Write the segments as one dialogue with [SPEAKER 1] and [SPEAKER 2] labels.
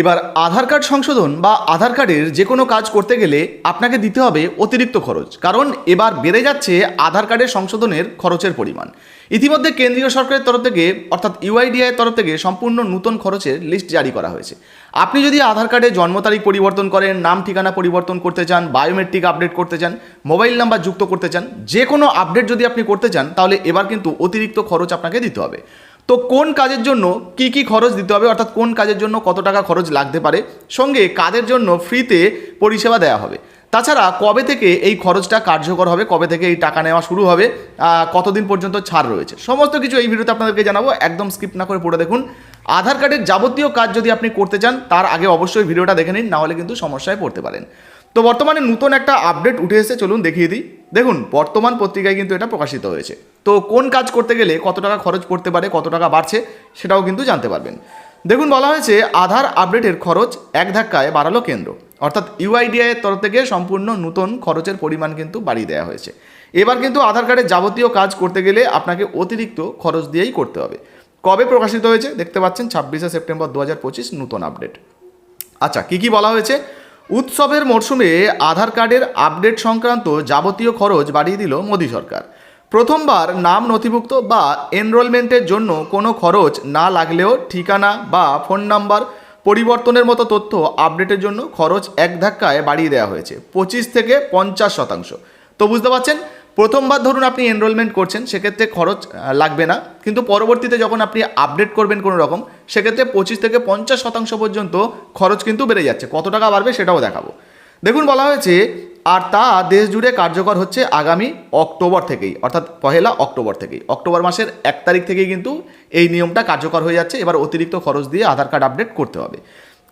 [SPEAKER 1] এবার আধার কার্ড সংশোধন বা আধার কার্ডের যে কোনো কাজ করতে গেলে আপনাকে দিতে হবে অতিরিক্ত খরচ। কারণ এবার বেড়ে যাচ্ছে আধার কার্ডের সংশোধনের খরচের পরিমাণ। ইতিমধ্যে কেন্দ্রীয় সরকারের তরফ থেকে, অর্থাৎ ইউআইডিআই তরফ থেকে সম্পূর্ণ নতুন খরচের লিস্ট জারি করা হয়েছে। আপনি যদি আধার কার্ডে জন্ম তারিখ পরিবর্তন করেন, নাম ঠিকানা পরিবর্তন করতে চান, বায়োমেট্রিক আপডেট করতে চান, মোবাইল নাম্বার যুক্ত করতে চান, যে কোনো আপডেট যদি আপনি করতে চান, তাহলে এবার কিন্তু অতিরিক্ত খরচ আপনাকে দিতে হবে। তো কোন কাজের জন্য কি কি খরচ দিতে হবে? অর্থাৎ কোন কাজের জন্য কত টাকা খরচ লাগতে পারে? সঙ্গে কাদের জন্য ফ্রিতে পরিষেবা দেওয়া হবে? তাছাড়া কবে থেকে এই খরচটা কার্যকর হবে? কবে থেকে এই টাকা নেওয়া শুরু হবে? কতদিন পর্যন্ত ছাড় রয়েছে? সমস্ত কিছু এই ভিডিওতে আপনাদেরকে জানাব। একদম স্কিপ না করে পড়ে দেখুন। আধার কার্ডের যাবতীয় কাজ যদি আপনি করতে চান, তার আগে অবশ্যই ভিডিওটা দেখে নিন নাহলে কিন্তু সমস্যায় পড়তে পারেন। তো বর্তমানে নতুন একটা আপডেট উঠে এসে চলুন দেখিয়ে দিই। দেখুন, বর্তমান পত্রিকায় কিন্তু এটা প্রকাশিত হয়েছে। তো কোন কাজ করতে গেলে কত টাকা খরচ পড়তে পারে, কত টাকা বাড়ছে, সেটাও কিন্তু জানতে পারবেন। দেখুন, বলা হয়েছে আধার আপডেটের খরচ এক ধাক্কায় বাড়ালো কেন্দ্র। অর্থাৎ ইউআইডিআই এর তরফ থেকে সম্পূর্ণ নতুন খরচের পরিমাণ কিন্তু বাড়িয়ে দেওয়া হয়েছে। এবার কিন্তু আধার কার্ডের যাবতীয় কাজ করতে গেলে আপনাকে অতিরিক্ত খরচ দিয়েই করতে হবে। কবে প্রকাশিত হয়েছে? দেখতে পাচ্ছেন, ছাব্বিশে সেপ্টেম্বর দু হাজার পঁচিশ নতুন আপডেট। আচ্ছা কি কি বলা হয়েছে? উৎসবের মরশুমে আধার কার্ডের আপডেট সংক্রান্ত যাবতীয় খরচ বাড়িয়ে দিল মোদী সরকার। প্রথমবার নাম নথিভুক্ত বা এনরোলমেন্টের জন্য কোনো খরচ না লাগলেও ঠিকানা বা ফোন নাম্বার পরিবর্তনের মতো তথ্য আপডেটের জন্য খরচ এক ধাক্কায় বাড়িয়ে দেওয়া হয়েছে, পঁচিশ থেকে পঞ্চাশ শতাংশ। তো বুঝতে পারছেন? প্রথমবার ধরুন আপনি এনরোলমেন্ট করছেন, সেক্ষেত্রে খরচ লাগবে না। কিন্তু পরবর্তীতে যখন আপনি আপডেট করবেন কোনো রকম, সেক্ষেত্রে পঁচিশ থেকে পঞ্চাশ শতাংশ পর্যন্ত খরচ কিন্তু বেড়ে যাচ্ছে। কত টাকা বাড়বে সেটাও দেখাবো। দেখুন, বলা হয়েছে, আর তা দেশ জুড়ে কার্যকর হচ্ছে আগামী অক্টোবর থেকেই, অর্থাৎ পহেলা অক্টোবর থেকেই। অক্টোবর মাসের এক তারিখ থেকেই কিন্তু এই নিয়মটা কার্যকর হয়ে যাচ্ছে। এবার অতিরিক্ত খরচ দিয়ে আধার কার্ড আপডেট করতে হবে।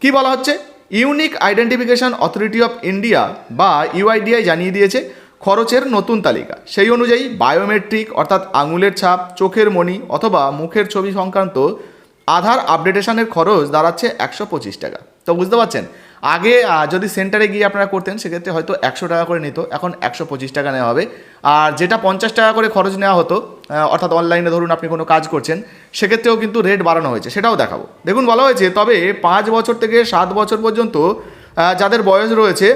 [SPEAKER 1] কি বলা হচ্ছে? Unique identification authority of India বা ইউআইডিআই জানিয়ে দিয়েছে। খরচের নতুন তালিকা। সেই অনুযায়ী বায়োমেট্রিক অর্থাৎ আঙুলের ছাপ, চোখের মণি অথবা মুখের ছবি সংক্রান্ত আধার আপডেটেশনের খরচ দাঁড়াচ্ছে একশো পঁচিশ টাকা। তো বুঝতে পারছেন? আগে যদি সেন্টারে গিয়ে আপনারা করতেন, সেক্ষেত্রে হয়তো একশো টাকা করে নিত, এখন একশো পঁচিশ টাকা নেওয়া হবে। আর যেটা পঞ্চাশ টাকা করে খরচ নেওয়া হতো অর্থাৎ অনলাইনে ধরুন আপনি কোনো কাজ করছেন, সেক্ষেত্রেও কিন্তু রেট বাড়ানো হয়েছে, সেটাও দেখাবো। দেখুন বলা হয়েছে, তবে পাঁচ বছর থেকে সাত বছর পর্যন্ত যাদের বয়স রয়েছে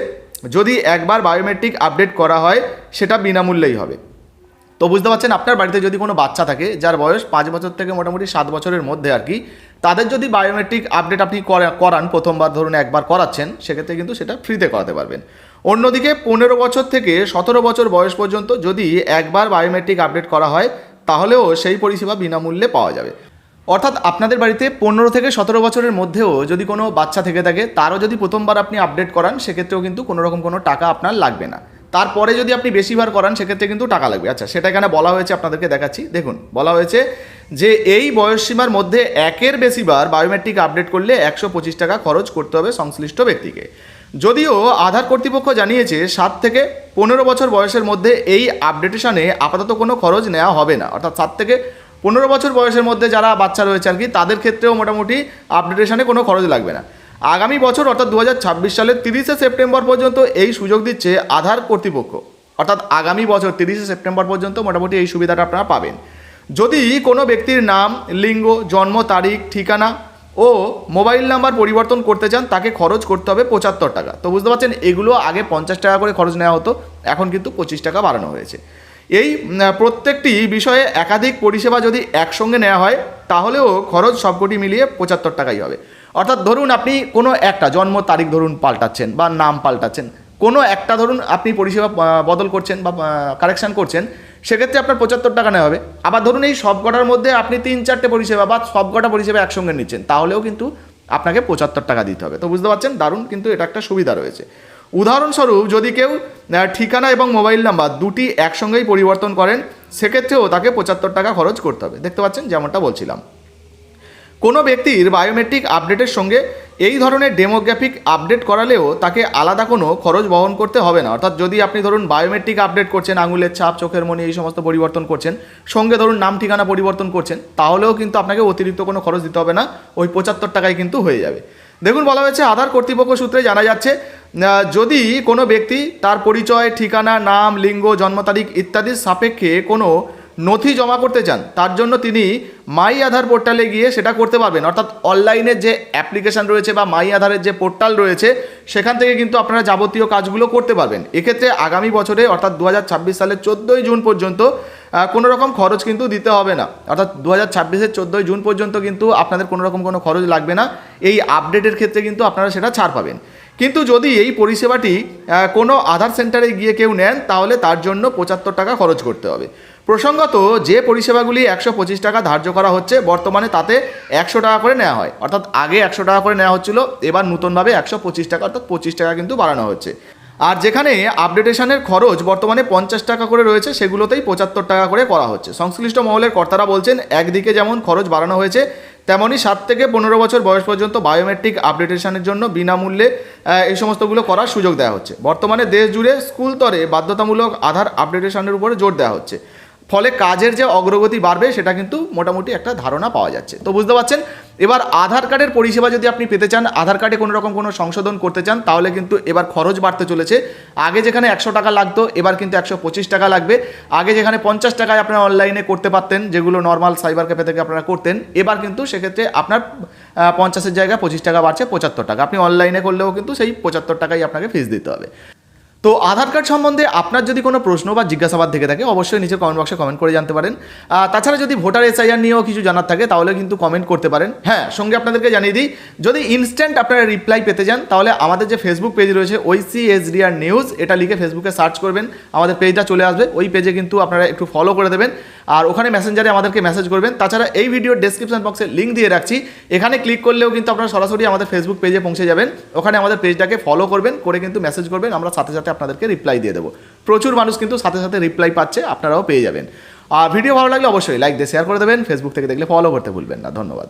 [SPEAKER 1] যদি একবার বায়োমেট্রিক আপডেট করা হয়, সেটা বিনামূল্যেই হবে। তো বুঝতে পারছেন, আপনার বাড়িতে যদি কোনো বাচ্চা থাকে, যার বয়স পাঁচ বছর থেকে মোটামুটি সাত বছরের মধ্যে আর কি, তাদের যদি বায়োমেট্রিক আপডেট আপনি করান, প্রথমবার ধরুন একবার করাচ্ছেন, সেক্ষেত্রে কিন্তু সেটা ফ্রিতে করাতে পারবেন। অন্যদিকে পনেরো বছর থেকে সতেরো বছর বয়স পর্যন্ত যদি একবার বায়োমেট্রিক আপডেট করা হয়, তাহলেও সেই পরিষেবা বিনামূল্যে পাওয়া যাবে। অর্থাৎ আপনাদের বাড়িতে পনেরো থেকে সতেরো বছরের মধ্যেও যদি কোনো বাচ্চা থেকে থাকে, তারও যদি প্রথমবার আপনি আপডেট করান, সেক্ষেত্রেও কিন্তু কোনো রকম কোনো টাকা আপনার লাগবে না। তারপরে যদি আপনি বেশিবার করান, সেক্ষেত্রে কিন্তু টাকা লাগবে। আচ্ছা সেটা এখানে বলা হয়েছে, আপনাদেরকে দেখাচ্ছি। দেখুন, বলা হয়েছে যে এই বয়সসীমার মধ্যে একের বেশিবার বায়োমেট্রিক আপডেট করলে একশো পঁচিশ টাকা খরচ করতে হবে সংশ্লিষ্ট ব্যক্তিকে। যদিও আধার কর্তৃপক্ষ জানিয়েছে, সাত থেকে পনেরো বছর বয়সের মধ্যে এই আপডেটেশনে আপাতত কোনো খরচ নেওয়া হবে না। অর্থাৎ সাত থেকে পনেরো বছর বয়সের মধ্যে যারা বাচ্চা রয়েছে আর কি, তাদের ক্ষেত্রেও মোটামুটি আপডেটেশনে কোনো খরচ লাগবে না। আগামী বছর অর্থাৎ দু হাজার ছাব্বিশ সালের তিরিশে সেপ্টেম্বর পর্যন্ত এই সুযোগ দিচ্ছে আধার কর্তৃপক্ষ। অর্থাৎ আগামী বছর তিরিশে সেপ্টেম্বর পর্যন্ত মোটামুটি এই সুবিধাটা আপনারা পাবেন। যদি কোনো ব্যক্তির নাম, লিঙ্গ, জন্ম, তারিখ, ঠিকানা ও মোবাইল নাম্বার পরিবর্তন করতে চান, তাকে খরচ করতে হবে পঁচাত্তর টাকা। তো বুঝতে পারছেন, এগুলো আগে পঞ্চাশ টাকা করে খরচ নেওয়া হতো, এখন কিন্তু পঁচিশ টাকা বাড়ানো হয়েছে। এই প্রত্যেকটি বিষয়ে একাধিক পরিষেবা যদি একসঙ্গে নেওয়া হয়, তাহলেও খরচ সবকটি মিলিয়ে পঁচাত্তর টাকাই হবে। অর্থাৎ ধরুন আপনি কোনো একটা, জন্ম, তারিখ ধরুন পাল্টাচ্ছেন বা নাম পাল্টাচ্ছেন, কোনো একটা ধরুন আপনি পরিষেবা বদল করছেন বা কারেকশান করছেন, সেক্ষেত্রে আপনার পঁচাত্তর টাকা নেওয়া হবে। আবার ধরুন এই সব কটার মধ্যে আপনি তিন, চারটে পরিষেবা বা সব কটা পরিষেবা একসঙ্গে নিচ্ছেন, তাহলেও কিন্তু আপনাকে পঁচাত্তর টাকা দিতে হবে। তো বুঝতে পারছেন? দারুণ, কিন্তু এটা একটা সুবিধা রয়েছে। উদাহরণস্বরূপ যদি কেউ ঠিকানা এবং মোবাইল নাম্বার দুটি একসঙ্গেই পরিবর্তন করেন, সেক্ষেত্রেও তাকে পঁচাত্তর টাকা খরচ করতে হবে। দেখতে পাচ্ছেন, যেমনটা বলছিলাম। কোনো ব্যক্তির বায়োমেট্রিক আপডেটের সঙ্গে এই ধরনের ডেমোগ্রাফিক আপডেট করালেও তাকে আলাদা কোনো খরচ বহন করতে হবে না। অর্থাৎ যদি আপনি ধরুন বায়োমেট্রিক আপডেট করছেন, আঙুলের ছাপ, চোখের মনি, এই সমস্ত পরিবর্তন করছেন, সঙ্গে ধরুন নাম, ঠিকানা পরিবর্তন করছেন, তাহলেও কিন্তু আপনাকে অতিরিক্ত কোনো খরচ দিতে হবে না। ওই পঁচাত্তর টাকায় কিন্তু হয়ে যাবে। দেখুন, বলা হয়েছে আধার কর্তৃপক্ষ সূত্রে জানা যাচ্ছে যদি কোনো ব্যক্তি তার পরিচয়, ঠিকানা, নাম, লিঙ্গ, জন্ম তারিখ ইত্যাদির সাপেক্ষে কোনো নথি জমা করতে চান, তার জন্য তিনি মাই আধার পোর্টালে গিয়ে সেটা করতে পারবেন। অর্থাৎ অনলাইনের যে অ্যাপ্লিকেশন রয়েছে বা মাই আধারের যে পোর্টাল রয়েছে, সেখান থেকে কিন্তু আপনারা যাবতীয় কাজগুলো করতে পারবেন। এক্ষেত্রে আগামী বছরে, অর্থাৎ দু হাজার ছাব্বিশ সালের চোদ্দোই জুন পর্যন্ত কোনো রকম খরচ কিন্তু দিতে হবে না। অর্থাৎ দু হাজার ছাব্বিশের চোদ্দোই জুন পর্যন্ত কিন্তু আপনাদের কোনো রকম কোনো খরচ লাগবে না। এই আপডেটের ক্ষেত্রে কিন্তু আপনারা সেটা ছাড় পাবেন। কিন্তু যদি এই পরিষেবাটি কোনো আধার সেন্টারে গিয়ে কেউ নেন, তাহলে তার জন্য পঁচাত্তর টাকা খরচ করতে হবে। প্রসঙ্গত, যে পরিষেবাগুলি একশো পঁচিশ টাকা ধার্য করা হচ্ছে, বর্তমানে তাতে একশো টাকা করে নেওয়া হয়। অর্থাৎ আগে একশো টাকা করে নেওয়া হচ্ছিল, এবার নতুনভাবে একশো পঁচিশ টাকা, অর্থাৎ পঁচিশ টাকা কিন্তু বাড়ানো হচ্ছে। আর যেখানে আপডেটেশনের খরচ বর্তমানে পঞ্চাশ টাকা করে রয়েছে, সেগুলোতেই পঁচাত্তর টাকা করে করা হচ্ছে। সংশ্লিষ্ট মহলের কর্তারা বলছেন, একদিকে যেমন খরচ বাড়ানো হয়েছে তেমনই সাত থেকে পনেরো বছর বয়স পর্যন্ত বায়োমেট্রিক আপডেটেশনের জন্য বিনামূল্যে এই সমস্তগুলো করার সুযোগ দেওয়া হচ্ছে। বর্তমানে দেশ জুড়ে স্কুল স্তরে বাধ্যতামূলক আধার আপডেটেশনের উপরে জোর দেওয়া হচ্ছে। ফলে কাজের যে অগ্রগতি বাড়বে, সেটা কিন্তু মোটামুটি একটা ধারণা পাওয়া যাচ্ছে। তো বুঝতে পারছেন? এবার আধার কার্ডের পরিষেবা যদি আপনি পেতে চান, আধার কার্ডে কোনো রকম কোনো সংশোধন করতে চান, তাহলে কিন্তু এবার খরচ বাড়তে চলেছে। আগে যেখানে একশো টাকা লাগতো, এবার কিন্তু একশো পঁচিশ টাকা লাগবে। আগে যেখানে পঞ্চাশ টাকায় আপনারা অনলাইনে করতে পারতেন, যেগুলো নর্মাল সাইবার ক্যাফে থেকে আপনারা করতেন, এবার কিন্তু সেক্ষেত্রে আপনার পঞ্চাশের জায়গায় পঁচিশ টাকা বাড়ছে, পঁচাত্তর টাকা। আপনি অনলাইনে করলেও কিন্তু সেই পঁচাত্তর টাকাই আপনাকে ফিস দিতে হবে। তো আধার কার্ড সম্বন্ধে আপনার যদি কোনো প্রশ্ন বা জিজ্ঞাসাবাদ থেকে থাকে, অবশ্যই নিচে কমেন্ট বক্সে কমেন্ট করে জানতে পারেন। তাছাড়া যদি ভোটার এসআইআর নিয়েও কিছু জানার থাকে তাহলে কিন্তু কমেন্ট করতে পারেন। হ্যাঁ সঙ্গে আপনাদেরকে জানিয়ে দিই, যদি ইনস্ট্যান্ট আপনারা রিপ্লাই পেতে যান তাহলে আমাদের যে ফেসবুক পেজ রয়েছে ওইসি এসডিআর নিউজ, এটা লিখে ফেসবুকে সার্চ করবেন। আমাদের পেজটা চলে আসবে, ওই পেজে কিন্তু আপনারা একটু ফলো করে দেবেন। আর ওখানে মেসেঞ্জারে আমাদেরকে মেসেজ করবেন। তাছাড়া এই ভিডিওর ডেসক্রিপশন বক্সে লিঙ্ক দিয়ে রাখছি। এখানে ক্লিক করলেও কিন্তু আপনারা সরাসরি আমাদের ফেসবুক পেজে পৌঁছে যাবেন। ওখানে আমাদের পেজটাকে ফলো করবেন, করে কিন্তু মেসেজ করবেন। আমরা সাথে সাথে আপনাদেরকে রিপ্লাই দিয়ে দেবো। প্রচুর মানুষ কিন্তু সাথে সাথে রিপ্লাই পাচ্ছে, আপনারাও পেয়ে যাবেন। আর ভিডিও ভালো লাগলে অবশ্যই লাইক দিয়ে শেয়ার করে দেবেন। ফেসবুক থেকে দেখলে ফলো করতে ভুলবেন না। ধন্যবাদ।